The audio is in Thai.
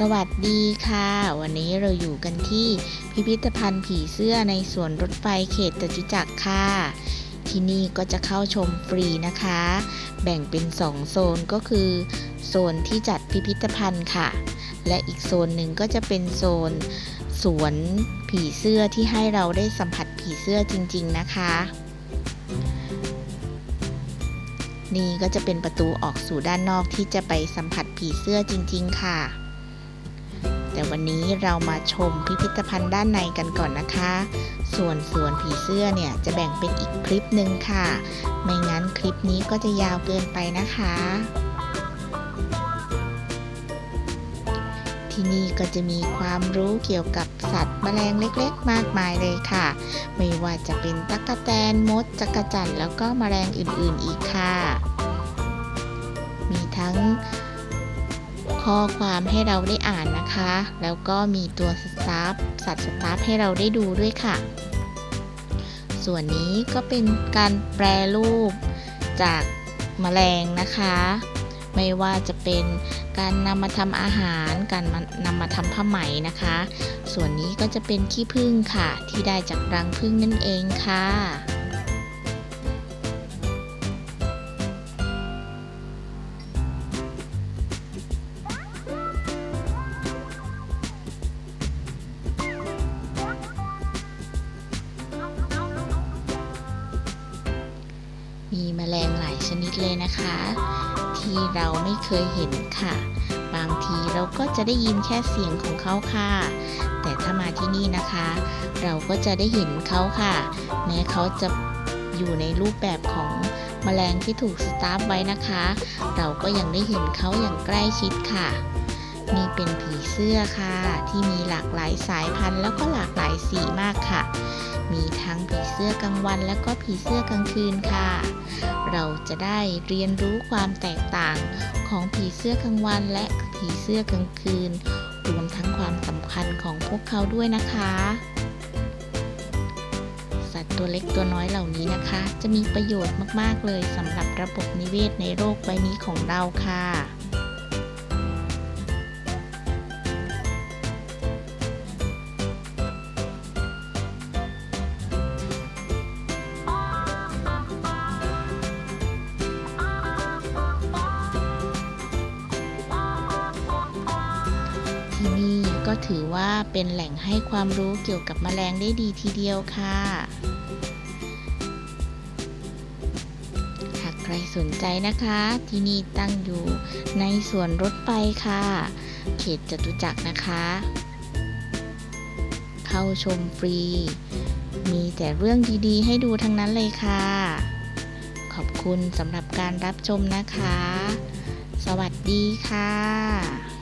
สวัสดีค่ะ วันนี้เราอยู่กันที่พิพิธภัณฑ์ผีเสื้อในสวนรถไฟเขตจตุจักรค่ะ ที่นี่ก็จะเข้าชมฟรีนะคะ แบ่งเป็น 2 โซนก็คือ โซนที่จัดพิพิธภัณฑ์ค่ะ และอีกโซนหนึ่งก็จะเป็นโซนสวนผีเสื้อที่ให้เราได้สัมผัสผีเสื้อจริง ๆ นะคะ นี่ก็จะเป็นประตูออกสู่ด้านนอกที่จะไปสัมผัสผีเสื้อจริง ๆ ค่ะ แต่วันนี้เรามาชมพิพิธภัณฑ์ด้านในกันก่อนนะคะ ส่วนสวนผีเสื้อเนี่ยจะแบ่งเป็นอีกคลิปหนึ่งค่ะ ไม่งั้นคลิปนี้ก็จะยาวเกินไปนะคะ ที่นี่ก็จะมีความรู้เกี่ยวกับสัตว์แมลงเล็กๆ มากมายเลยค่ะ ไม่ว่าจะเป็นตั๊กแตนมดจักรจั่นแล้วก็แมลงอื่นๆอีกค่ะ ข้อความให้เราได้อ่านนะคะ แล้วก็มีตัวสตาฟสัตว์สตาฟให้เราได้ดูด้วยค่ะ ส่วนนี้ก็เป็นการแปรรูปจากแมลงนะคะ ไม่ว่าจะเป็นการนำมาทำอาหาร การนำมาทำผ้าไหมนะคะ ส่วนนี้ก็จะเป็นขี้ผึ้งค่ะ ที่ได้จากรังผึ้งนั่นเองค่ะ มีแมลงหลายชนิดเลยนะคะ ที่เราไม่เคยเห็นค่ะ บางทีเราก็จะได้ยินแค่เสียงของเขาค่ะ แต่ถ้ามาที่นี่นะคะ เราก็จะได้เห็นเขาค่ะ แม้เขาจะอยู่ในรูปแบบของแมลงที่ถูกสตาร์ฟไว้นะคะ เราก็ยังได้เห็นเขาอย่างใกล้ชิดค่ะนี่เป็นผีเสื้อค่ะ ที่มีหลากหลายสายพันธุ์แล้วก็หลากหลายสีมากค่ะ มีทั้งผีเสื้อกลางวันแล้วก็ผีเสื้อกลางคืนค่ะ เราจะได้เรียนรู้ความแตกต่างของผีเสื้อกลางวันและผีเสื้อกลางคืน รวมทั้งความสำคัญของพวกเขาด้วยนะคะ สัตว์ตัวเล็กตัวน้อยเหล่านี้นะคะ จะมีประโยชน์มากๆเลยสำหรับระบบนิเวศในโลกใบนี้ของเราค่ะ ที่นี่ก็ถือว่าเป็นแหล่งให้ความรู้เกี่ยวกับแมลงได้ดีทีเดียวค่ะ หากใครสนใจนะคะ ที่นี่ตั้งอยู่ในสวนรถไฟค่ะ เขตจตุจักรนะคะ เข้าชมฟรี มีแต่เรื่องดีๆ ให้ดูทั้งนั้นเลยค่ะ ขอบคุณสำหรับการรับชมนะคะ สวัสดีค่ะ